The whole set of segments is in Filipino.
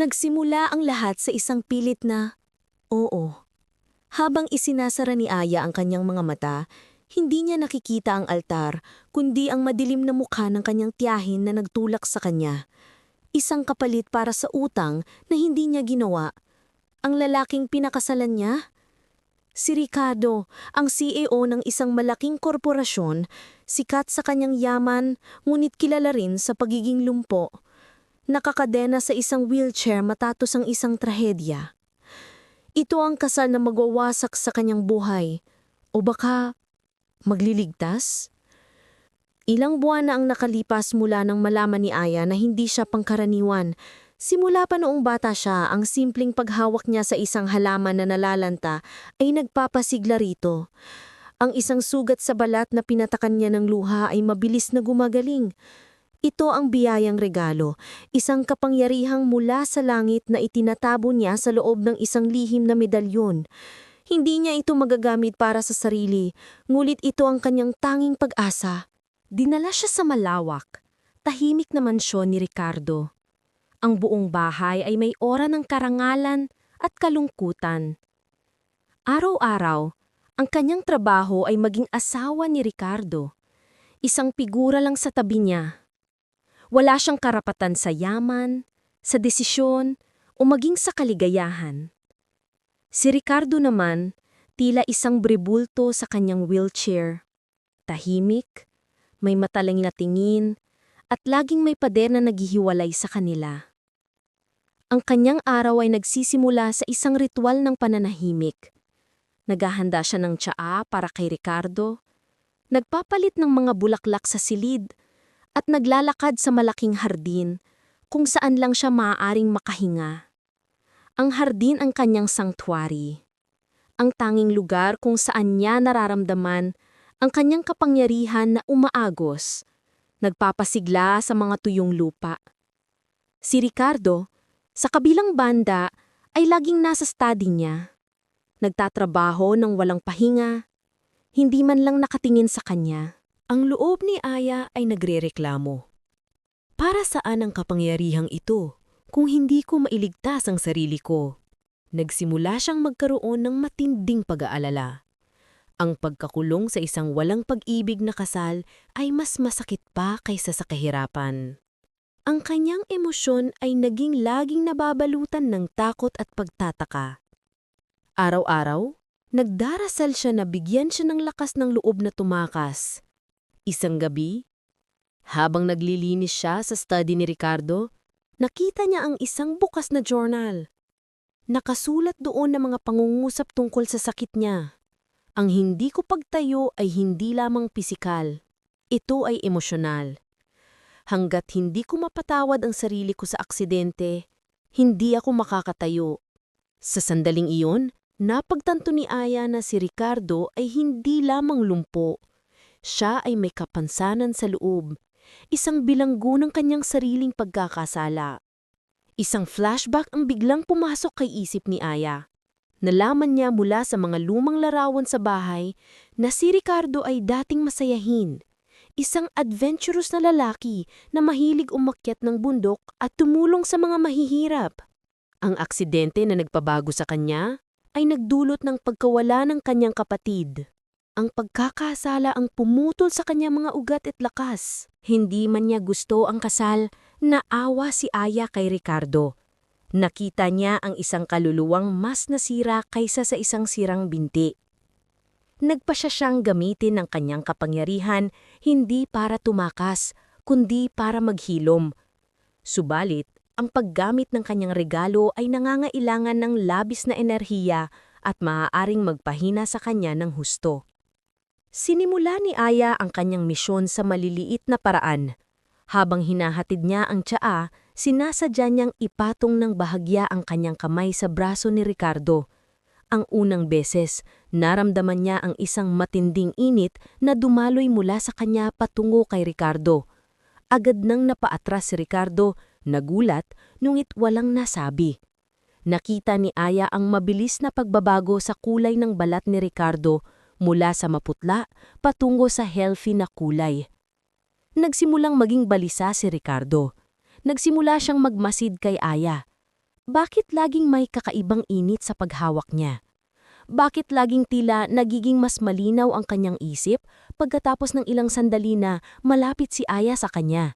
Nagsimula ang lahat sa isang pilit na, oo. Habang isinasara ni Aya ang kanyang mga mata, hindi niya nakikita ang altar, kundi ang madilim na mukha ng kanyang tiyahin na nagtulak sa kanya. Isang kapalit para sa utang na hindi niya ginawa. Ang lalaking pinakasalan niya? Si Ricardo, ang CEO ng isang malaking korporasyon, sikat sa kanyang yaman, ngunit kilala rin sa pagiging lumpo. Nakakadena sa isang wheelchair matapos ang isang trahedya. Ito ang kasal na magwawasak sa kanyang buhay. O baka magliligtas? Ilang buwan na ang nakalipas mula nang malaman ni Aya na hindi siya pangkaraniwan. Simula pa noong bata siya, ang simpleng paghawak niya sa isang halaman na nalalanta ay nagpapasigla rito. Ang isang sugat sa balat na pinatakan niya ng luha ay mabilis na gumagaling. Ito ang biyayang regalo, isang kapangyarihang mula sa langit na itinatabo niya sa loob ng isang lihim na medalyon. Hindi niya ito magagamit para sa sarili, ngulit ito ang kanyang tanging pag-asa. Dinala siya sa malawak, tahimik na mansyon ni Ricardo. Ang buong bahay ay may ora ng karangalan at kalungkutan. Araw-araw, ang kanyang trabaho ay maging asawa ni Ricardo. Isang figura lang sa tabi niya. Wala siyang karapatan sa yaman, sa desisyon, o maging sa kaligayahan. Si Ricardo naman, tila isang bribulto sa kanyang wheelchair. Tahimik, may matalang na tingin, at laging may pader na naghihiwalay sa kanila. Ang kanyang araw ay nagsisimula sa isang ritual ng pananahimik. Naghahanda siya ng tsaa para kay Ricardo, nagpapalit ng mga bulaklak sa silid, at naglalakad sa malaking hardin kung saan lang siya maaaring makahinga. Ang hardin ang kanyang sanctuary. Ang tanging lugar kung saan niya nararamdaman ang kanyang kapangyarihan na umaagos, nagpapasigla sa mga tuyong lupa. Si Ricardo, sa kabilang banda, ay laging nasa study niya. Nagtatrabaho ng walang pahinga, hindi man lang nakatingin sa kanya. Ang loob ni Aya ay nagrereklamo. Para saan ang kapangyarihang ito kung hindi ko mailigtas ang sarili ko? Nagsimula siyang magkaroon ng matinding pag-aalala. Ang pagkakulong sa isang walang pag-ibig na kasal ay mas masakit pa kaysa sa kahirapan. Ang kanyang emosyon ay naging laging nababalutan ng takot at pagtataka. Araw-araw, nagdarasal siya na bigyan siya ng lakas ng loob na tumakas. Isang gabi, habang naglilinis siya sa study ni Ricardo, nakita niya ang isang bukas na journal. Nakasulat doon ng mga pangungusap tungkol sa sakit niya. Ang hindi ko pagtayo ay hindi lamang pisikal. Ito ay emosyonal. Hanggat hindi ko mapatawad ang sarili ko sa aksidente, hindi ako makakatayo. Sa sandaling iyon, napagtanto ni Aya na si Ricardo ay hindi lamang lumpo, siya ay may kapansanan sa loob, isang bilanggo ng kanyang sariling pagkakasala. Isang flashback ang biglang pumasok kay isip ni Aya. Nalaman niya mula sa mga lumang larawan sa bahay na si Ricardo ay dating masayahin. Isang adventurous na lalaki na mahilig umakyat ng bundok at tumulong sa mga mahihirap. Ang aksidente na nagpabago sa kanya ay nagdulot ng pagkawala ng kanyang kapatid. Ang pagkakasala ang pumutol sa kanya mga ugat at lakas. Hindi man niya gusto ang kasal, naawa si Aya kay Ricardo. Nakita niya ang isang kaluluwang mas nasira kaysa sa isang sirang binti. Nagpa siya siyang gamitin ng kanyang kapangyarihan hindi para tumakas, kundi para maghilom. Subalit, ang paggamit ng kanyang regalo ay nangangailangan ng labis na enerhiya at maaaring magpahina sa kanya ng husto. Sinimula ni Aya ang kanyang misyon sa maliliit na paraan. Habang hinahatid niya ang tsaa, sinasadya niyang ipatong ng bahagya ang kanyang kamay sa braso ni Ricardo. Ang unang beses, naramdaman niya ang isang matinding init na dumaloy mula sa kanya patungo kay Ricardo. Agad nang napaatras si Ricardo, nagulat, nungit walang nasabi. Nakita ni Aya ang mabilis na pagbabago sa kulay ng balat ni Ricardo mula sa maputla patungo sa healthy na kulay. Nagsimulang maging balisa si Ricardo. Nagsimula siyang magmasid kay Aya. Bakit laging may kakaibang init sa paghawak niya? Bakit laging tila nagiging mas malinaw ang kanyang isip pagkatapos ng ilang sandali na malapit si Aya sa kanya?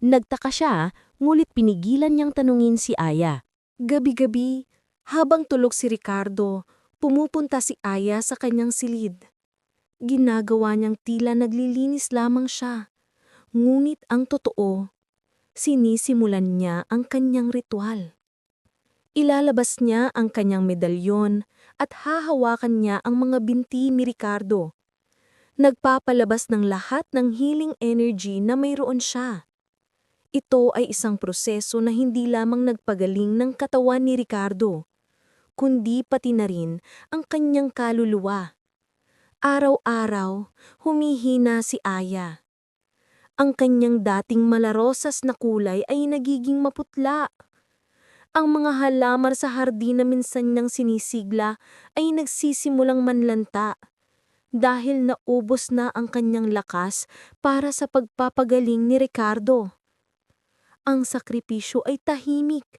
Nagtaka siya, ngulit pinigilan niyang tanungin si Aya. Gabi-gabi, habang tulog si Ricardo, pumupunta si Aya sa kanyang silid. Ginagawa niyang tila naglilinis lamang siya. Ngunit ang totoo, sinisimulan niya ang kanyang ritual. Ilalabas niya ang kanyang medalyon at hahawakan niya ang mga binti ni Ricardo. Nagpapalabas ng lahat ng healing energy na mayroon siya. Ito ay isang proseso na hindi lamang nagpagaling ng katawan ni Ricardo, kundi pati na rin ang kanyang kaluluwa. Araw-araw, humihina si Aya. Ang kanyang dating malarosas na kulay ay nagiging maputla. Ang mga halaman sa hardin na minsan niyang sinisigla ay nagsisimulang manlanta dahil naubos na ang kanyang lakas para sa pagpapagaling ni Ricardo. Ang sakripisyo ay tahimik,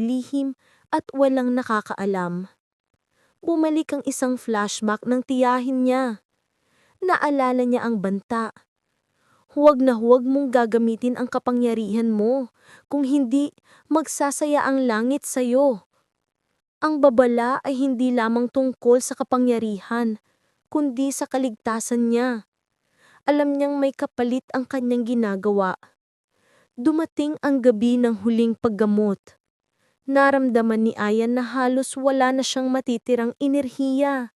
lihim at walang nakakaalam. Bumalik ang isang flashback ng tiyahin niya. Naalala niya ang banta. Huwag na huwag mong gagamitin ang kapangyarihan mo, kung hindi magsasaya ang langit sa iyo. Ang babala ay hindi lamang tungkol sa kapangyarihan, kundi sa kaligtasan niya. Alam niyang may kapalit ang kanyang ginagawa. Dumating ang gabi ng huling paggamot. Naramdaman ni Ayan na halos wala na siyang matitirang enerhiya.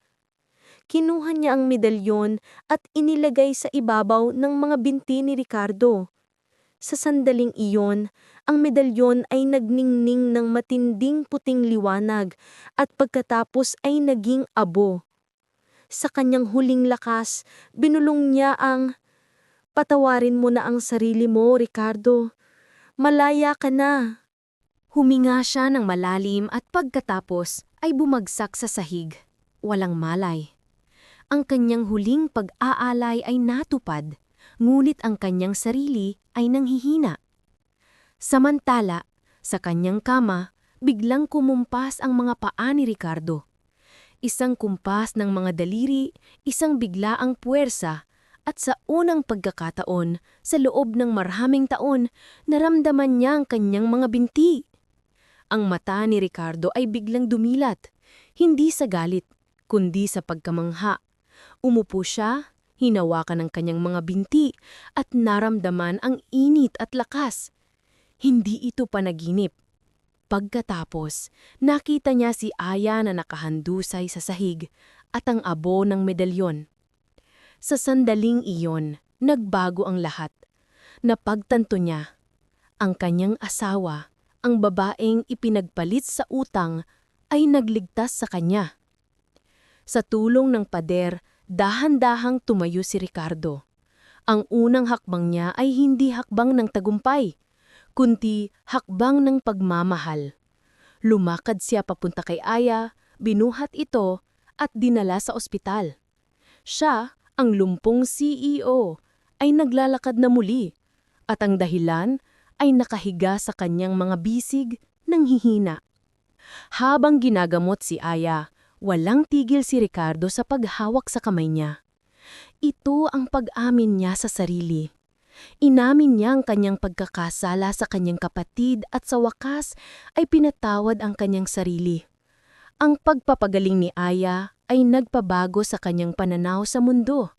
Kinuha niya ang medalyon at inilagay sa ibabaw ng mga binti ni Ricardo. Sa sandaling iyon, ang medalyon ay nagningning ng matinding puting liwanag at pagkatapos ay naging abo. Sa kanyang huling lakas, binulong niya ang, Patawarin mo na ang sarili mo, Ricardo. Malaya ka na. Huminga siya ng malalim at pagkatapos ay bumagsak sa sahig. Walang malay. Ang kanyang huling pag-aalay ay natupad, ngunit ang kanyang sarili ay nanghihina. Samantala, sa kanyang kama, biglang kumumpas ang mga paa ni Ricardo. Isang kumpas ng mga daliri, isang biglaang puwersa, at sa unang pagkakataon, sa loob ng marhaming taon, naramdaman niya ang kanyang mga binti. Ang mata ni Ricardo ay biglang dumilat, hindi sa galit, kundi sa pagkamangha. Umupo siya, hinawakan ang kanyang mga binti, at naramdaman ang init at lakas. Hindi ito panaginip. Pagkatapos, nakita niya si Aya na nakahandusay sa sahig at ang abo ng medalyon. Sa sandaling iyon, nagbago ang lahat. Napagtanto niya, ang kanyang asawa, ang babaeng ipinagpalit sa utang, ay nagligtas sa kanya. Sa tulong ng pader, dahan-dahang tumayo si Ricardo. Ang unang hakbang niya ay hindi hakbang ng tagumpay, kundi hakbang ng pagmamahal. Lumakad siya papunta kay Aya, binuhat ito, at dinala sa ospital. Siya ang lumpong CEO ay naglalakad na muli at ang dahilan ay nakahiga sa kanyang mga bisig ng hihina. Habang ginagamot si Aya, walang tigil si Ricardo sa paghawak sa kamay niya. Ito ang pag-amin niya sa sarili. Inamin niya ang kanyang pagkakasala sa kanyang kapatid at sa wakas ay pinatawad ang kanyang sarili. Ang pagpapagaling ni Aya ay nagpabago sa kanyang pananaw sa mundo.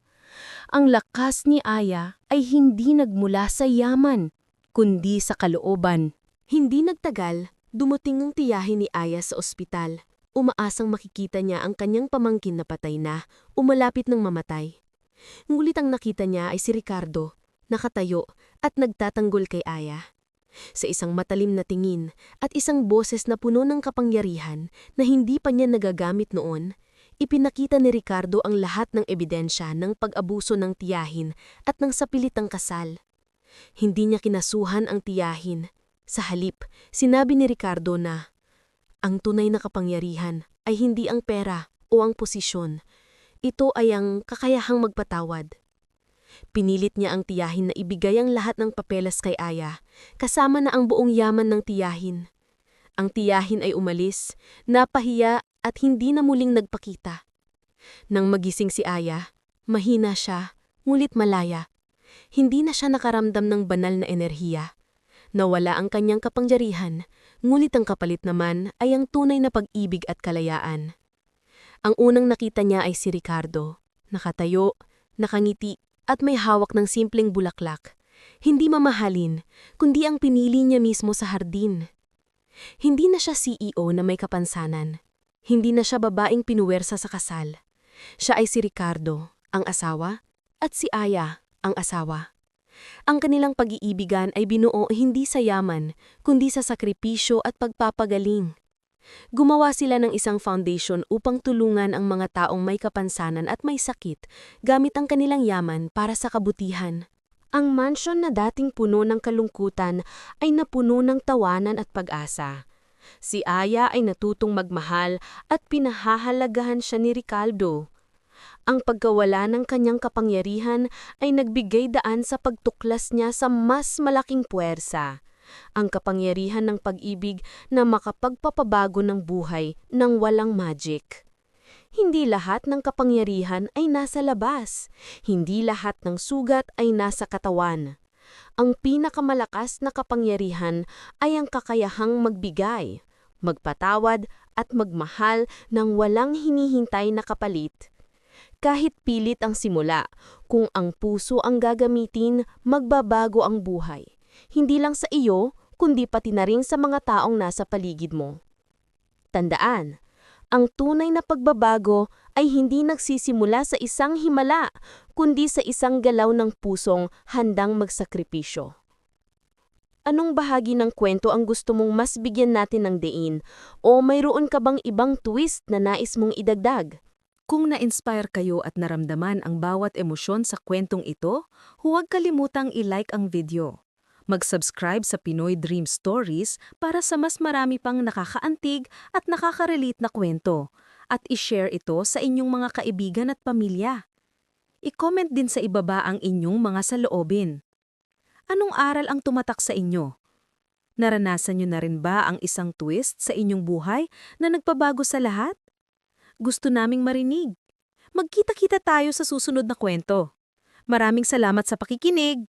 Ang lakas ni Aya ay hindi nagmula sa yaman, kundi sa kalooban. Hindi nagtagal, dumating ang tiyahin ni Aya sa ospital. Umaasang makikita niya ang kanyang pamangkin na patay na, umalapit ng mamatay. Ngulit ang nakita niya ay si Ricardo, nakatayo at nagtatanggol kay Aya. Sa isang matalim na tingin at isang boses na puno ng kapangyarihan na hindi pa niya nagagamit noon, Ipinakita ni Ricardo ang lahat ng ebidensya ng pag-abuso ng tiyahin at ng sapilitang kasal. Hindi niya kinasuhan ang tiyahin. Sa halip, sinabi ni Ricardo na, ang tunay na kapangyarihan ay hindi ang pera o ang posisyon. Ito ay ang kakayahang magpatawad. Pinilit niya ang tiyahin na ibigay ang lahat ng papeles kay Aya, kasama na ang buong yaman ng tiyahin. Ang tiyahin ay umalis, napahiya at hindi na muling nagpakita. Nang magising si Aya, mahina siya, ngulit malaya. Hindi na siya nakaramdam ng banal na enerhiya. Nawala ang kanyang kapangyarihan, ngunit ang kapalit naman ay ang tunay na pag-ibig at kalayaan. Ang unang nakita niya ay si Ricardo, nakatayo, nakangiti at may hawak ng simpleng bulaklak. Hindi mamahalin, kundi ang pinili niya mismo sa hardin. Hindi na siya CEO na may kapansanan. Hindi na siya babaeng pinuwersa sa kasal. Siya ay si Ricardo, ang asawa, at si Aya, ang asawa. Ang kanilang pag-iibigan ay binuo hindi sa yaman, kundi sa sakripisyo at pagpapagaling. Gumawa sila ng isang foundation upang tulungan ang mga taong may kapansanan at may sakit gamit ang kanilang yaman para sa kabutihan. Ang mansion na dating puno ng kalungkutan ay napuno ng tawanan at pag-asa. Si Aya ay natutong magmahal at pinahahalagahan siya ni Ricardo. Ang pagkawala ng kanyang kapangyarihan ay nagbigay daan sa pagtuklas niya sa mas malaking puwersa. Ang kapangyarihan ng pag-ibig na makapagpapabago ng buhay ng walang magic. Hindi lahat ng kapangyarihan ay nasa labas. Hindi lahat ng sugat ay nasa katawan. Ang pinakamalakas na kapangyarihan ay ang kakayahang magbigay, magpatawad at magmahal ng walang hinihintay na kapalit. Kahit pilit ang simula, kung ang puso ang gagamitin, magbabago ang buhay. Hindi lang sa iyo, kundi pati na rin sa mga taong nasa paligid mo. Tandaan, ang tunay na pagbabago ay hindi nagsisimula sa isang himala, kundi sa isang galaw ng pusong handang magsakripisyo. Anong bahagi ng kwento ang gusto mong mas bigyan natin ng diin o mayroon ka bang ibang twist na nais mong idagdag? Kung na-inspire kayo at naramdaman ang bawat emosyon sa kwentong ito, huwag kalimutang i-like ang video. Mag-subscribe sa Pinoy Dream Stories para sa mas marami pang nakakaantig at nakaka-relate na kwento. At i-share ito sa inyong mga kaibigan at pamilya. I-comment din sa ibaba ang inyong mga saloobin. Anong aral ang tumatak sa inyo? Naranasan nyo na rin ba ang isang twist sa inyong buhay na nagpabago sa lahat? Gusto naming marinig. Magkita-kita tayo sa susunod na kwento. Maraming salamat sa pakikinig!